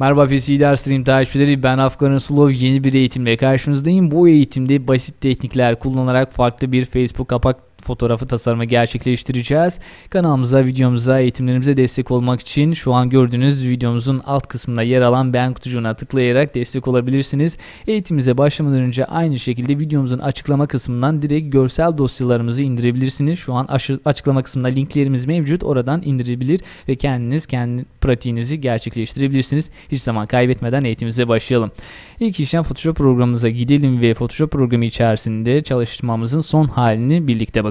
Merhaba PC'ler Stream takipçileri ben Afgan Slov yeni bir eğitimle karşınızdayım. Bu eğitimde basit teknikler kullanarak farklı bir Facebook kapak fotoğrafı tasarımı gerçekleştireceğiz. Kanalımıza, videomuza, eğitimlerimize destek olmak için şu an gördüğünüz videomuzun alt kısmında yer alan beğen kutucuğuna tıklayarak destek olabilirsiniz. Eğitimimize başlamadan önce aynı şekilde videomuzun açıklama kısmından direkt görsel dosyalarımızı indirebilirsiniz. Şu an açıklama kısmında linklerimiz mevcut. Oradan indirebilir ve kendiniz kendi pratiğinizi gerçekleştirebilirsiniz. Hiç zaman kaybetmeden eğitimimize başlayalım. İlk işlem Photoshop programımıza gidelim ve Photoshop programı içerisinde çalışmamızın son halini birlikte bakalım.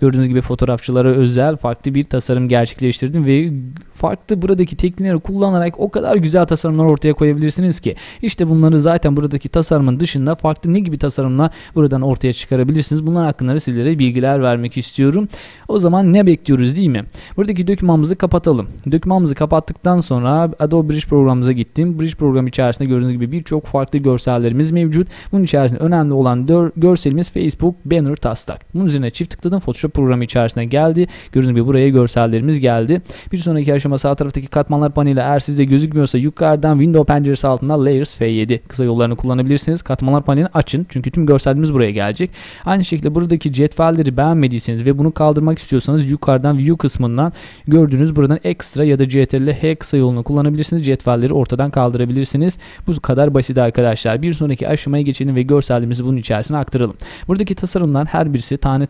Gördüğünüz gibi fotoğrafçılara özel farklı bir tasarım gerçekleştirdim ve farklı buradaki teknikleri kullanarak o kadar güzel tasarımlar ortaya koyabilirsiniz ki. İşte bunları zaten buradaki tasarımın dışında farklı ne gibi tasarımlar buradan ortaya çıkarabilirsiniz. Bunlar hakkında sizlere bilgiler vermek istiyorum. O zaman ne bekliyoruz değil mi? Buradaki dokümanımızı kapatalım. Dokümanımızı kapattıktan sonra Adobe Bridge programımıza gittim. Bridge programı içerisinde gördüğünüz gibi birçok farklı görsellerimiz mevcut. Bunun içerisinde önemli olan görselimiz Facebook banner taslak. Bunun üzerine çift tıkladım. Photoshop programı içerisine geldi. Gördüğünüz gibi buraya görsellerimiz geldi. Bir sonraki aşama sağ taraftaki katmanlar paneli eğer sizde gözükmüyorsa yukarıdan Windows penceresi altında Layers F7 kısa yollarını kullanabilirsiniz. Katmanlar panelini açın. Çünkü tüm görsellerimiz buraya gelecek. Aynı şekilde buradaki cetvelleri beğenmediyseniz ve bunu kaldırmak istiyorsanız yukarıdan View kısmından gördüğünüz buradan ekstra ya da CTRL H kısa yolunu kullanabilirsiniz. Cetvelleri ortadan kaldırabilirsiniz. Bu kadar basit arkadaşlar. Bir sonraki aşamaya geçelim ve görsellerimizi bunun içerisine aktaralım. Buradaki tasarımlar her birisi tane tane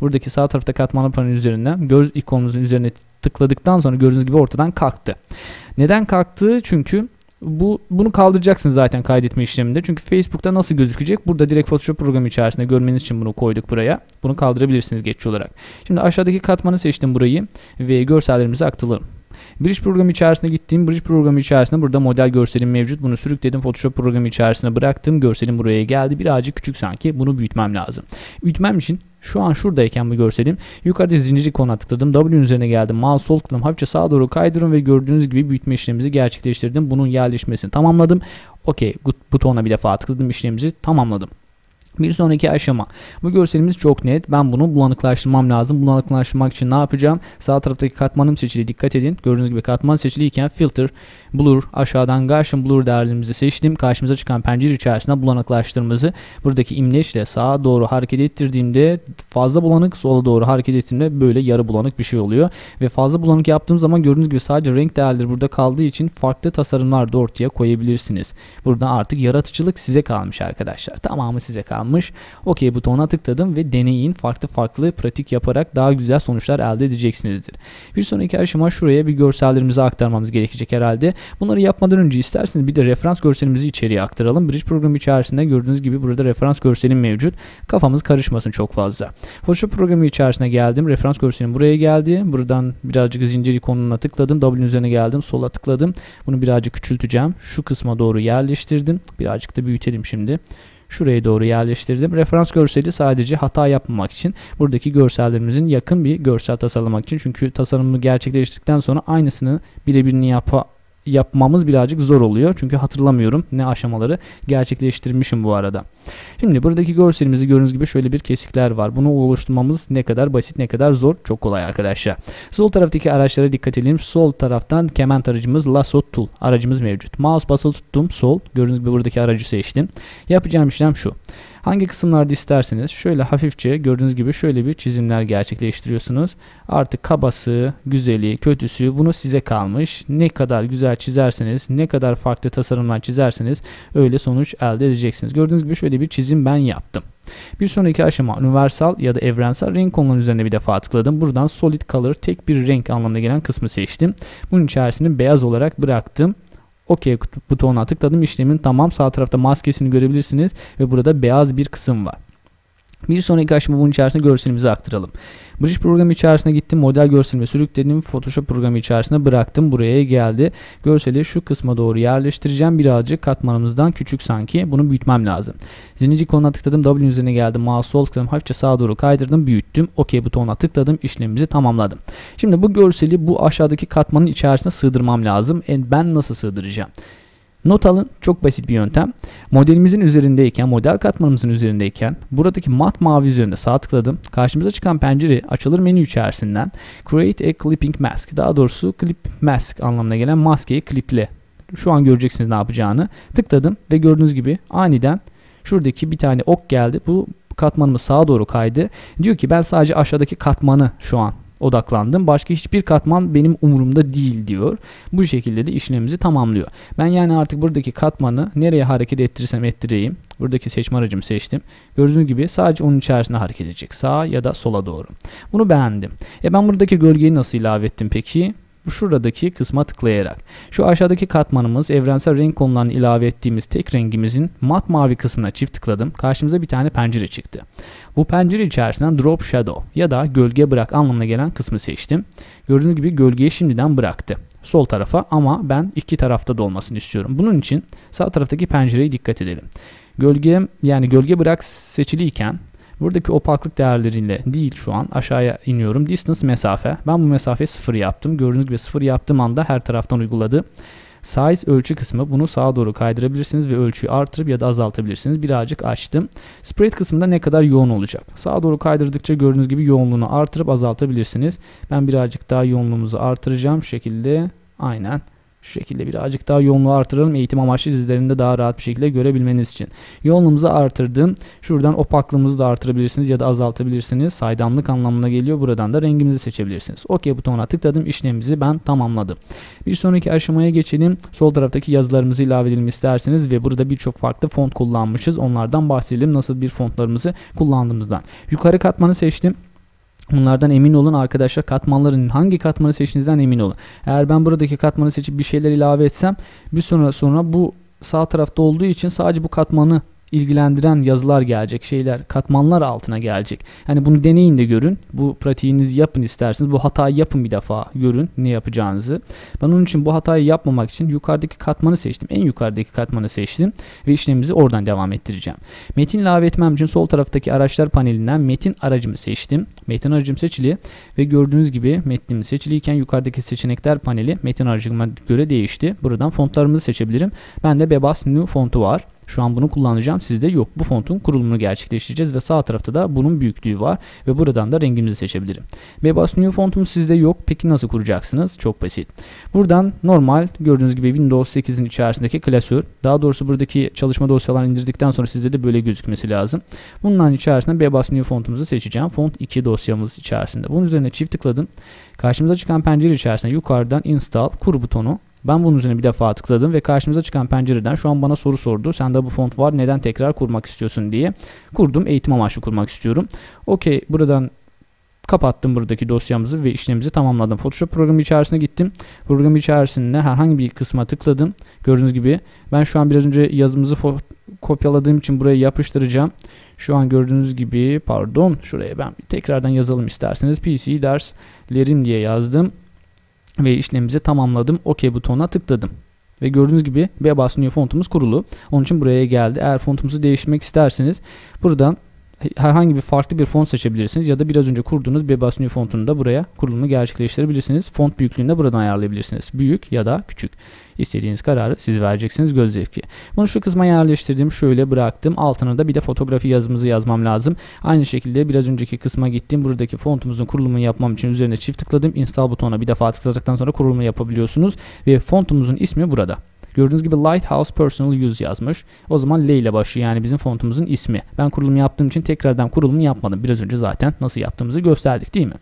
buradaki sağ tarafta katmanlı panel üzerinden göz ikonumuzun üzerine tıkladıktan sonra gördüğünüz gibi ortadan kalktı. Neden kalktı? Çünkü bu bunu kaldıracaksınız zaten kaydetme işleminde. Çünkü Facebook'ta nasıl gözükecek? Burada direkt Photoshop programı içerisinde görmeniz için bunu koyduk buraya. Bunu kaldırabilirsiniz geçici olarak. Şimdi aşağıdaki katmanı seçtim burayı ve görsellerimizi aktaralım. Bridge programı içerisine gittiğim Bridge programı içerisinde burada model görselim mevcut. Bunu sürükledim Photoshop programı içerisine bıraktım. Görselim buraya geldi. Birazcık küçük sanki. Bunu büyütmem lazım. Büyütmem için şu an şuradayken bu görselim. Yukarıda zincir ikonuna tıkladım. W üzerine geldim. Mouse sol tıkladım. Hafifçe sağa doğru kaydırın ve gördüğünüz gibi büyütme işlemimizi gerçekleştirdim. Bunun yerleşmesini tamamladım. OK butonuna bir defa tıkladım işlemimizi tamamladım. Bir sonraki aşama. Bu görselimiz çok net. Ben bunu bulanıklaştırmam lazım. Bulanıklaştırmak için ne yapacağım? Sağ taraftaki katmanım seçili. Dikkat edin. Gördüğünüz gibi katman seçiliyken filter, blur, aşağıdan Gaussian blur değerlerimizi seçtim. Karşımıza çıkan pencere içerisinde bulanıklaştırmamızı buradaki imleçle sağa doğru hareket ettirdiğimde fazla bulanık, sola doğru hareket ettiğimde böyle yarı bulanık bir şey oluyor. Ve fazla bulanık yaptığım zaman gördüğünüz gibi sadece renk değerleri burada kaldığı için farklı tasarımlar da ortaya koyabilirsiniz. Burada artık yaratıcılık size kalmış arkadaşlar. Tamamı size kalmış kalmış. OK butonuna tıkladım ve deneyin farklı farklı pratik yaparak daha güzel sonuçlar elde edeceksinizdir. Bir sonraki aşama şuraya bir görsellerimizi aktarmamız gerekecek herhalde. Bunları yapmadan önce isterseniz bir de referans görselimizi içeriye aktaralım. Bridge programı içerisinde gördüğünüz gibi burada referans görselim mevcut. Kafamız karışmasın çok fazla. Photoshop programı içerisine geldim. Referans görselim buraya geldi. Buradan birazcık zincir ikonuna tıkladım. W üzerine geldim. Sola tıkladım. Bunu birazcık küçülteceğim. Şu kısma doğru yerleştirdim. Birazcık da büyütelim şimdi şuraya doğru yerleştirdim. Referans görseli sadece hata yapmamak için buradaki görsellerimizin yakın bir görsel tasarlamak için. Çünkü tasarımını gerçekleştirdikten sonra aynısını birebirini yapa yapmamız birazcık zor oluyor. Çünkü hatırlamıyorum ne aşamaları gerçekleştirmişim bu arada. Şimdi buradaki görselimizi gördüğünüz gibi şöyle bir kesikler var. Bunu oluşturmamız ne kadar basit ne kadar zor çok kolay arkadaşlar. Sol taraftaki araçlara dikkat edelim. Sol taraftan kemen aracımız Lasso Tool aracımız mevcut. Mouse basılı tuttum sol. Gördüğünüz gibi buradaki aracı seçtim. Yapacağım işlem şu. Hangi kısımlarda isterseniz şöyle hafifçe gördüğünüz gibi şöyle bir çizimler gerçekleştiriyorsunuz. Artık kabası, güzeli, kötüsü bunu size kalmış. Ne kadar güzel çizerseniz, ne kadar farklı tasarımlar çizerseniz öyle sonuç elde edeceksiniz. Gördüğünüz gibi şöyle bir çizim ben yaptım. Bir sonraki aşama universal ya da evrensel renk konuları üzerine bir defa tıkladım. Buradan solid color tek bir renk anlamına gelen kısmı seçtim. Bunun içerisini beyaz olarak bıraktım. OK butonuna tıkladım. İşlemin tamam. Sağ tarafta maskesini görebilirsiniz ve burada beyaz bir kısım var. Bir sonraki aşama bunun içerisinde görselimizi aktaralım. Bridge programı içerisine gittim. Model görselimi sürükledim. Photoshop programı içerisine bıraktım. Buraya geldi. Görseli şu kısma doğru yerleştireceğim. Birazcık katmanımızdan küçük sanki. Bunu büyütmem lazım. Zincir ikonuna tıkladım. W üzerine geldim. Mouse sol tıkladım. Hafifçe sağa doğru kaydırdım. Büyüttüm. OK butonuna tıkladım. İşlemimizi tamamladım. Şimdi bu görseli bu aşağıdaki katmanın içerisine sığdırmam lazım. E ben nasıl sığdıracağım? Not alın çok basit bir yöntem. Modelimizin üzerindeyken, model katmanımızın üzerindeyken buradaki mat mavi üzerinde sağ tıkladım. Karşımıza çıkan pencere açılır menü içerisinden Create a Clipping Mask daha doğrusu Clip Mask anlamına gelen maskeyi kliple Şu an göreceksiniz ne yapacağını. Tıkladım ve gördüğünüz gibi aniden şuradaki bir tane ok geldi. Bu katmanımız sağa doğru kaydı. Diyor ki ben sadece aşağıdaki katmanı şu an odaklandım. Başka hiçbir katman benim umurumda değil diyor. Bu şekilde de işlemimizi tamamlıyor. Ben yani artık buradaki katmanı nereye hareket ettirirsem ettireyim. Buradaki seçme aracımı seçtim. Gördüğünüz gibi sadece onun içerisinde hareket edecek. Sağa ya da sola doğru. Bunu beğendim. E ben buradaki gölgeyi nasıl ilave ettim peki? Bu şuradaki kısma tıklayarak. Şu aşağıdaki katmanımız evrensel renk konularını ilave ettiğimiz tek rengimizin mat mavi kısmına çift tıkladım. Karşımıza bir tane pencere çıktı. Bu pencere içerisinden drop shadow ya da gölge bırak anlamına gelen kısmı seçtim. Gördüğünüz gibi gölgeyi şimdiden bıraktı. Sol tarafa ama ben iki tarafta da olmasını istiyorum. Bunun için sağ taraftaki pencereye dikkat edelim. Gölge yani gölge bırak seçiliyken Buradaki opaklık değerleriyle değil şu an aşağıya iniyorum. Distance mesafe. Ben bu mesafeyi sıfır yaptım. Gördüğünüz gibi sıfır yaptığım anda her taraftan uyguladı. Size ölçü kısmı bunu sağa doğru kaydırabilirsiniz ve ölçüyü artırıp ya da azaltabilirsiniz. Birazcık açtım. Spread kısmında ne kadar yoğun olacak? Sağa doğru kaydırdıkça gördüğünüz gibi yoğunluğunu artırıp azaltabilirsiniz. Ben birazcık daha yoğunluğumuzu artıracağım. Şu şekilde aynen şu şekilde birazcık daha yoğunluğu artıralım. Eğitim amaçlı dizilerinde daha rahat bir şekilde görebilmeniz için. Yoğunluğumuzu artırdım. Şuradan opaklığımızı da artırabilirsiniz ya da azaltabilirsiniz. Saydamlık anlamına geliyor. Buradan da rengimizi seçebilirsiniz. OK butonuna tıkladım. İşlemimizi ben tamamladım. Bir sonraki aşamaya geçelim. Sol taraftaki yazılarımızı ilave edelim isterseniz ve burada birçok farklı font kullanmışız. Onlardan bahsedelim. Nasıl bir fontlarımızı kullandığımızdan. Yukarı katmanı seçtim. Bunlardan emin olun arkadaşlar katmanların hangi katmanı seçtiğinizden emin olun. Eğer ben buradaki katmanı seçip bir şeyler ilave etsem bir sonra sonra bu sağ tarafta olduğu için sadece bu katmanı ilgilendiren yazılar gelecek, şeyler, katmanlar altına gelecek. Hani bunu deneyin de görün. Bu pratiğinizi yapın isterseniz. Bu hatayı yapın bir defa görün ne yapacağınızı. Ben onun için bu hatayı yapmamak için yukarıdaki katmanı seçtim. En yukarıdaki katmanı seçtim ve işlemimizi oradan devam ettireceğim. Metin ilave etmem için sol taraftaki araçlar panelinden metin aracımı seçtim. Metin aracım seçili ve gördüğünüz gibi metnim seçiliyken yukarıdaki seçenekler paneli metin aracıma göre değişti. Buradan fontlarımızı seçebilirim. Ben de Bebas New fontu var. Şu an bunu kullanacağım. Sizde yok. Bu fontun kurulumunu gerçekleştireceğiz ve sağ tarafta da bunun büyüklüğü var ve buradan da rengimizi seçebilirim. Bebas New fontumuz sizde yok. Peki nasıl kuracaksınız? Çok basit. Buradan normal gördüğünüz gibi Windows 8'in içerisindeki klasör. Daha doğrusu buradaki çalışma dosyalarını indirdikten sonra sizde de böyle gözükmesi lazım. Bunların içerisinde Bebas New fontumuzu seçeceğim. Font 2 dosyamız içerisinde. Bunun üzerine çift tıkladım. Karşımıza çıkan pencere içerisinde yukarıdan install kur butonu ben bunun üzerine bir defa tıkladım ve karşımıza çıkan pencereden şu an bana soru sordu. Sende bu font var neden tekrar kurmak istiyorsun diye. Kurdum eğitim amaçlı kurmak istiyorum. Okey buradan kapattım buradaki dosyamızı ve işlemimizi tamamladım. Photoshop programı içerisine gittim. Program içerisinde herhangi bir kısma tıkladım. Gördüğünüz gibi ben şu an biraz önce yazımızı kopyaladığım için buraya yapıştıracağım. Şu an gördüğünüz gibi pardon şuraya ben tekrardan yazalım isterseniz PC derslerim diye yazdım ve işlemimizi tamamladım. OK butonuna tıkladım. Ve gördüğünüz gibi Bebas New fontumuz kurulu. Onun için buraya geldi. Eğer fontumuzu değiştirmek isterseniz buradan herhangi bir farklı bir font seçebilirsiniz ya da biraz önce kurduğunuz Bebas New fontunu da buraya kurulumu gerçekleştirebilirsiniz. Font büyüklüğünü de buradan ayarlayabilirsiniz. Büyük ya da küçük. İstediğiniz kararı siz vereceksiniz göz zevki. Bunu şu kısma yerleştirdim. Şöyle bıraktım. Altına da bir de fotoğrafi yazımızı yazmam lazım. Aynı şekilde biraz önceki kısma gittim. Buradaki fontumuzun kurulumunu yapmam için üzerine çift tıkladım. Install butonuna bir defa tıkladıktan sonra kurulumu yapabiliyorsunuz. Ve fontumuzun ismi burada. Gördüğünüz gibi Lighthouse Personal Use yazmış. O zaman L ile başlıyor yani bizim fontumuzun ismi. Ben kurulum yaptığım için tekrardan kurulumu yapmadım. Biraz önce zaten nasıl yaptığımızı gösterdik değil mi?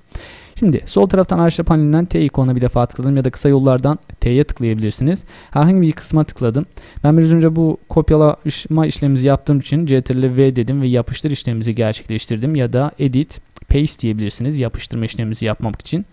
Şimdi sol taraftan araçlar panelinden T ikonuna bir defa tıkladım ya da kısa yollardan T'ye tıklayabilirsiniz. Herhangi bir kısma tıkladım. Ben biraz önce bu kopyalama işlemimizi yaptığım için CTRL V dedim ve yapıştır işlemimizi gerçekleştirdim ya da Edit Paste diyebilirsiniz yapıştırma işlemimizi yapmak için.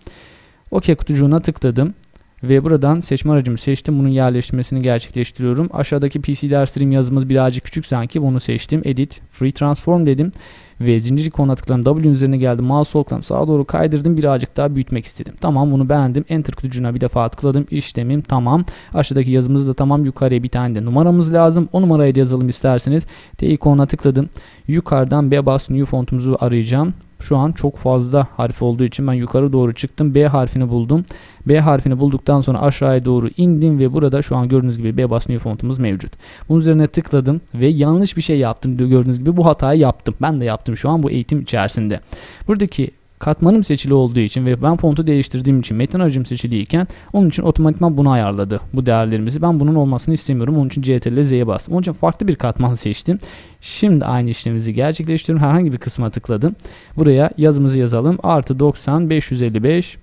OK kutucuğuna tıkladım. Ve buradan seçme aracımı seçtim. Bunun yerleştirmesini gerçekleştiriyorum. Aşağıdaki PC Stream yazımız birazcık küçük sanki. Bunu seçtim. Edit, Free Transform dedim. Ve zincir ikonuna tıkladım. W üzerine geldim. Mouse sol sağa doğru kaydırdım. Birazcık daha büyütmek istedim. Tamam bunu beğendim. Enter kutucuğuna bir defa tıkladım. İşlemim tamam. Aşağıdaki yazımız da tamam. Yukarıya bir tane de numaramız lazım. O numarayı da yazalım isterseniz. T ikonuna tıkladım. Yukarıdan Bebas New fontumuzu arayacağım. Şu an çok fazla harf olduğu için ben yukarı doğru çıktım. B harfini buldum. B harfini bulduktan sonra aşağıya doğru indim ve burada şu an gördüğünüz gibi B bas new fontumuz mevcut. Bunun üzerine tıkladım ve yanlış bir şey yaptım. Gördüğünüz gibi bu hatayı yaptım. Ben de yaptım şu an bu eğitim içerisinde. Buradaki katmanım seçili olduğu için ve ben fontu değiştirdiğim için metin aracım seçiliyken onun için otomatikman bunu ayarladı bu değerlerimizi. Ben bunun olmasını istemiyorum. Onun için CTRL Z'ye bastım. Onun için farklı bir katman seçtim. Şimdi aynı işlemimizi gerçekleştiriyorum. Herhangi bir kısma tıkladım. Buraya yazımızı yazalım. Artı 90 555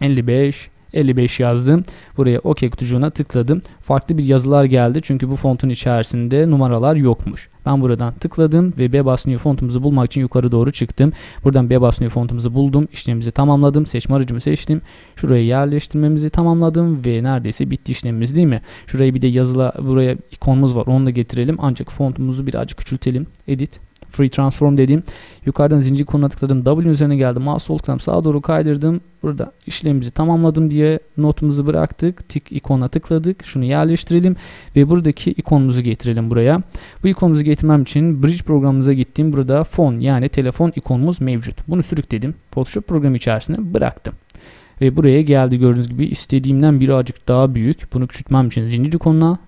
55 55 yazdım. Buraya OK kutucuğuna tıkladım. Farklı bir yazılar geldi çünkü bu fontun içerisinde numaralar yokmuş. Ben buradan tıkladım ve Bebas New fontumuzu bulmak için yukarı doğru çıktım. Buradan Bebas New fontumuzu buldum. İşlemimizi tamamladım. Seçme aracımı seçtim. Şuraya yerleştirmemizi tamamladım ve neredeyse bitti işlemimiz değil mi? Şuraya bir de yazıla buraya ikonumuz var. Onu da getirelim. Ancak fontumuzu birazcık küçültelim. Edit Free Transform dediğim yukarıdan zincir konuna tıkladım. W üzerine geldim. Mouse sol tıkladım. Sağa doğru kaydırdım. Burada işlemimizi tamamladım diye notumuzu bıraktık. Tik ikona tıkladık. Şunu yerleştirelim ve buradaki ikonumuzu getirelim buraya. Bu ikonumuzu getirmem için Bridge programımıza gittim. Burada fon yani telefon ikonumuz mevcut. Bunu sürükledim. Photoshop programı içerisine bıraktım. Ve buraya geldi gördüğünüz gibi istediğimden birazcık daha büyük. Bunu küçültmem için zincir ikonuna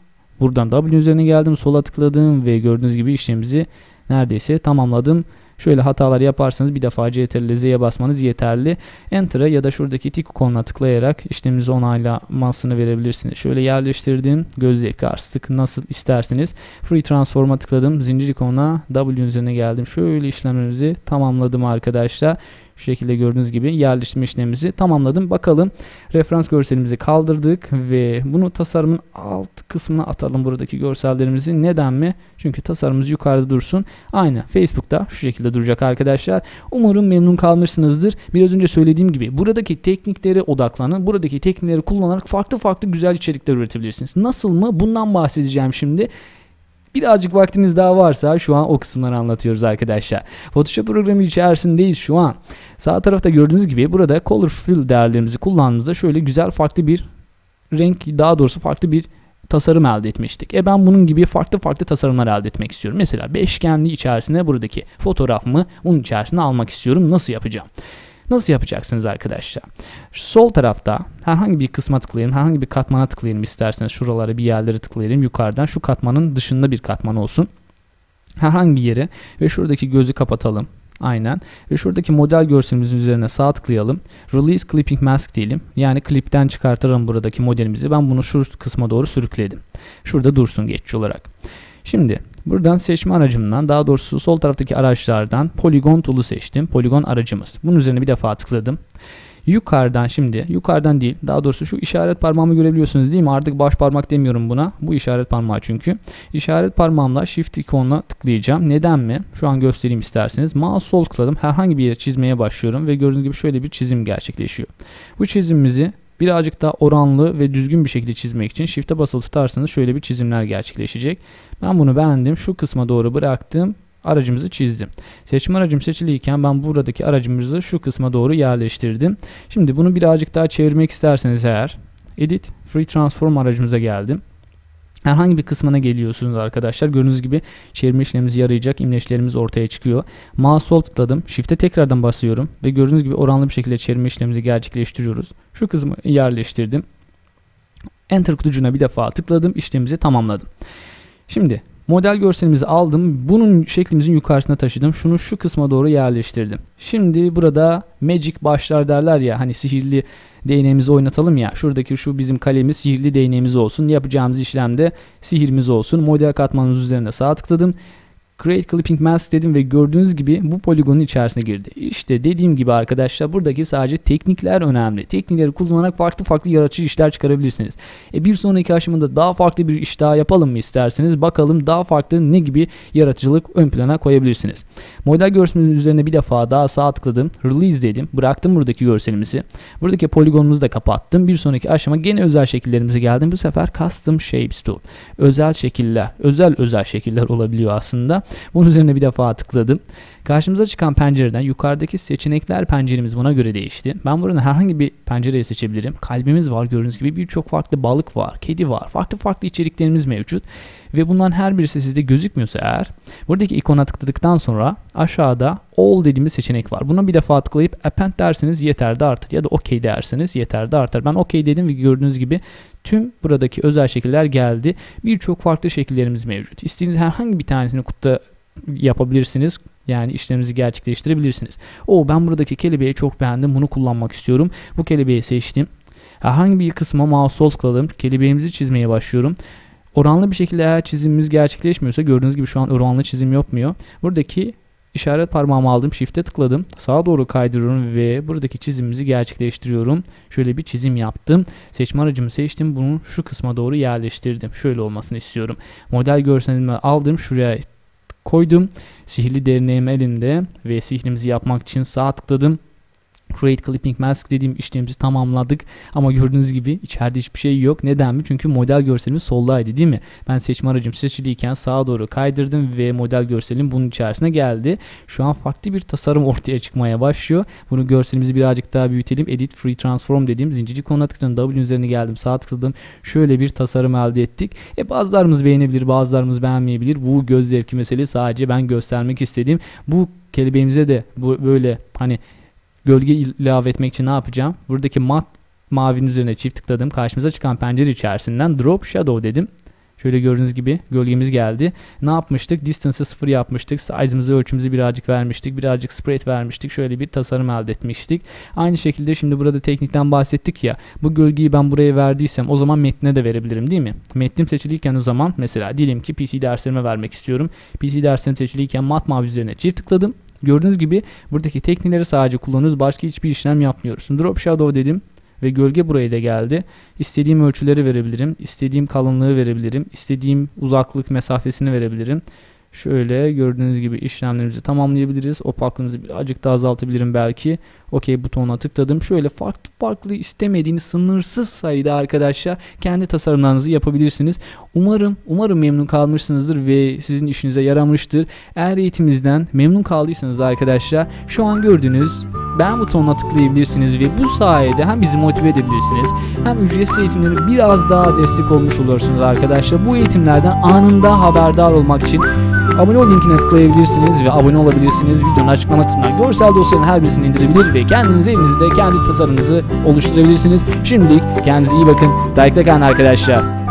buradan W üzerine geldim. Sola tıkladım ve gördüğünüz gibi işlemimizi neredeyse tamamladım. Şöyle hatalar yaparsanız bir defa CTRL Z'ye basmanız yeterli. Enter'a ya da şuradaki tik ikonuna tıklayarak işlemimizi onaylamasını verebilirsiniz. Şöyle yerleştirdim. Göz zevki artık nasıl isterseniz. Free Transform'a tıkladım. Zincir ikonuna W üzerine geldim. Şöyle işlemlerimizi tamamladım arkadaşlar. Şu şekilde gördüğünüz gibi yerleştirme işlemimizi tamamladım. Bakalım referans görselimizi kaldırdık ve bunu tasarımın alt kısmına atalım buradaki görsellerimizi. Neden mi? Çünkü tasarımımız yukarıda dursun. Aynı Facebook'ta şu şekilde duracak arkadaşlar. Umarım memnun kalmışsınızdır. Biraz önce söylediğim gibi buradaki tekniklere odaklanın. Buradaki teknikleri kullanarak farklı farklı güzel içerikler üretebilirsiniz. Nasıl mı? Bundan bahsedeceğim şimdi. Birazcık vaktiniz daha varsa şu an o kısımları anlatıyoruz arkadaşlar. Photoshop programı içerisindeyiz şu an. Sağ tarafta gördüğünüz gibi burada color fill değerlerimizi kullandığımızda şöyle güzel farklı bir renk daha doğrusu farklı bir tasarım elde etmiştik. E ben bunun gibi farklı farklı tasarımlar elde etmek istiyorum. Mesela beşgenli içerisinde buradaki fotoğrafımı onun içerisine almak istiyorum. Nasıl yapacağım? Nasıl yapacaksınız arkadaşlar? Sol tarafta herhangi bir kısma tıklayalım. Herhangi bir katmana tıklayalım isterseniz. Şuralara bir yerlere tıklayalım. Yukarıdan şu katmanın dışında bir katman olsun. Herhangi bir yere ve şuradaki gözü kapatalım. Aynen. Ve şuradaki model görselimizin üzerine sağ tıklayalım. Release Clipping Mask diyelim. Yani klipten çıkartırım buradaki modelimizi. Ben bunu şu kısma doğru sürükledim. Şurada dursun geçici olarak. Şimdi buradan seçme aracımdan daha doğrusu sol taraftaki araçlardan Polygon Tool'u seçtim. Polygon aracımız. Bunun üzerine bir defa tıkladım. Yukarıdan şimdi yukarıdan değil daha doğrusu şu işaret parmağımı görebiliyorsunuz değil mi? Artık baş parmak demiyorum buna. Bu işaret parmağı çünkü. İşaret parmağımla shift ikonuna tıklayacağım. Neden mi? Şu an göstereyim isterseniz. Mouse sol tıkladım. Herhangi bir yere çizmeye başlıyorum ve gördüğünüz gibi şöyle bir çizim gerçekleşiyor. Bu çizimimizi birazcık daha oranlı ve düzgün bir şekilde çizmek için shift'e basılı tutarsanız şöyle bir çizimler gerçekleşecek. Ben bunu beğendim. Şu kısma doğru bıraktım. Aracımızı çizdim. Seçme aracım seçiliyken ben buradaki aracımızı şu kısma doğru yerleştirdim. Şimdi bunu birazcık daha çevirmek isterseniz eğer Edit Free Transform aracımıza geldim. Herhangi bir kısmına geliyorsunuz arkadaşlar. Gördüğünüz gibi çevirme işlemimiz yarayacak. imleçlerimiz ortaya çıkıyor. Mouse sol tıkladım. Shift'e tekrardan basıyorum. Ve gördüğünüz gibi oranlı bir şekilde çevirme işlemimizi gerçekleştiriyoruz. Şu kısmı yerleştirdim. Enter kutucuğuna bir defa tıkladım. işlemimizi tamamladım. Şimdi model görselimizi aldım. Bunun şeklimizin yukarısına taşıdım. Şunu şu kısma doğru yerleştirdim. Şimdi burada magic başlar derler ya hani sihirli değneğimizi oynatalım ya. Şuradaki şu bizim kalemiz sihirli değneğimiz olsun. Yapacağımız işlemde sihirimiz olsun. Model katmanımız üzerine sağ tıkladım. Create Clipping Mask dedim ve gördüğünüz gibi bu poligonun içerisine girdi. İşte dediğim gibi arkadaşlar buradaki sadece teknikler önemli. Teknikleri kullanarak farklı farklı yaratıcı işler çıkarabilirsiniz. E bir sonraki aşamada daha farklı bir iş daha yapalım mı isterseniz bakalım daha farklı ne gibi yaratıcılık ön plana koyabilirsiniz. Model görselinin üzerine bir defa daha sağ tıkladım. Release dedim. Bıraktım buradaki görselimizi. Buradaki poligonumuzu da kapattım. Bir sonraki aşama gene özel şekillerimize geldim. Bu sefer Custom Shapes Tool. Özel şekiller. Özel özel şekiller olabiliyor aslında. Bunun üzerine bir defa tıkladım. Karşımıza çıkan pencereden yukarıdaki seçenekler penceremiz buna göre değişti. Ben buradan herhangi bir pencereyi seçebilirim. Kalbimiz var gördüğünüz gibi birçok farklı balık var, kedi var. Farklı farklı içeriklerimiz mevcut. Ve bunların her birisi sizde gözükmüyorsa eğer buradaki ikona tıkladıktan sonra aşağıda all dediğimiz seçenek var. Buna bir defa tıklayıp append derseniz yeter de artar ya da OK derseniz yeter de artar. Ben OK dedim ve gördüğünüz gibi tüm buradaki özel şekiller geldi. Birçok farklı şekillerimiz mevcut. İstediğiniz herhangi bir tanesini kutta yapabilirsiniz yani işleminizi gerçekleştirebilirsiniz. O ben buradaki kelebeği çok beğendim. Bunu kullanmak istiyorum. Bu kelebeği seçtim. Herhangi bir kısma mouse sol tıkladım. Kelebeğimizi çizmeye başlıyorum. Oranlı bir şekilde eğer çizimimiz gerçekleşmiyorsa gördüğünüz gibi şu an oranlı çizim yapmıyor. Buradaki işaret parmağımı aldım. Shift'e tıkladım. Sağa doğru kaydırıyorum ve buradaki çizimimizi gerçekleştiriyorum. Şöyle bir çizim yaptım. Seçme aracımı seçtim. Bunu şu kısma doğru yerleştirdim. Şöyle olmasını istiyorum. Model görselimi aldım. Şuraya koydum. Sihirli derneğim elimde ve sihrimizi yapmak için sağ tıkladım. Create Clipping Mask dediğim işlemimizi tamamladık. Ama gördüğünüz gibi içeride hiçbir şey yok. Neden mi? Çünkü model görselimiz soldaydı değil mi? Ben seçme aracım seçiliyken sağa doğru kaydırdım ve model görselim bunun içerisine geldi. Şu an farklı bir tasarım ortaya çıkmaya başlıyor. Bunu görselimizi birazcık daha büyütelim. Edit Free Transform dediğim zincirli konuna tıkladım. W üzerine geldim. Sağ tıkladım. Şöyle bir tasarım elde ettik. E bazılarımız beğenebilir bazılarımız beğenmeyebilir. Bu göz zevki meselesi sadece ben göstermek istediğim. Bu kelebeğimize de bu böyle hani Gölge ilave etmek için ne yapacağım? Buradaki mat mavinin üzerine çift tıkladım. Karşımıza çıkan pencere içerisinden drop shadow dedim. Şöyle gördüğünüz gibi gölgemiz geldi. Ne yapmıştık? Distance'ı sıfır yapmıştık. Size'ımızı ölçümüzü birazcık vermiştik. Birazcık spread vermiştik. Şöyle bir tasarım elde etmiştik. Aynı şekilde şimdi burada teknikten bahsettik ya. Bu gölgeyi ben buraya verdiysem o zaman metnine de verebilirim değil mi? Metnim seçiliyken o zaman mesela diyelim ki PC derslerime vermek istiyorum. PC derslerim seçiliyken mat mavi üzerine çift tıkladım. Gördüğünüz gibi buradaki teknikleri sadece kullanıyoruz. Başka hiçbir işlem yapmıyoruz. Drop Shadow dedim ve gölge buraya da geldi. İstediğim ölçüleri verebilirim. istediğim kalınlığı verebilirim. istediğim uzaklık mesafesini verebilirim. Şöyle gördüğünüz gibi işlemlerimizi tamamlayabiliriz. Opaklığımızı birazcık daha azaltabilirim belki. OK butonuna tıkladım. Şöyle farklı farklı istemediğiniz sınırsız sayıda arkadaşlar kendi tasarımlarınızı yapabilirsiniz. Umarım umarım memnun kalmışsınızdır ve sizin işinize yaramıştır. Eğer eğitimimizden memnun kaldıysanız arkadaşlar şu an gördüğünüz beğen butonuna tıklayabilirsiniz ve bu sayede hem bizi motive edebilirsiniz hem ücretsiz eğitimleri biraz daha destek olmuş olursunuz arkadaşlar. Bu eğitimlerden anında haberdar olmak için Abone ol linkine tıklayabilirsiniz ve abone olabilirsiniz. Videonun açıklama kısmından görsel dosyaların her birisini indirebilir ve kendiniz evinizde kendi tasarımınızı oluşturabilirsiniz. Şimdilik kendinize iyi bakın. Like'da kalın arkadaşlar.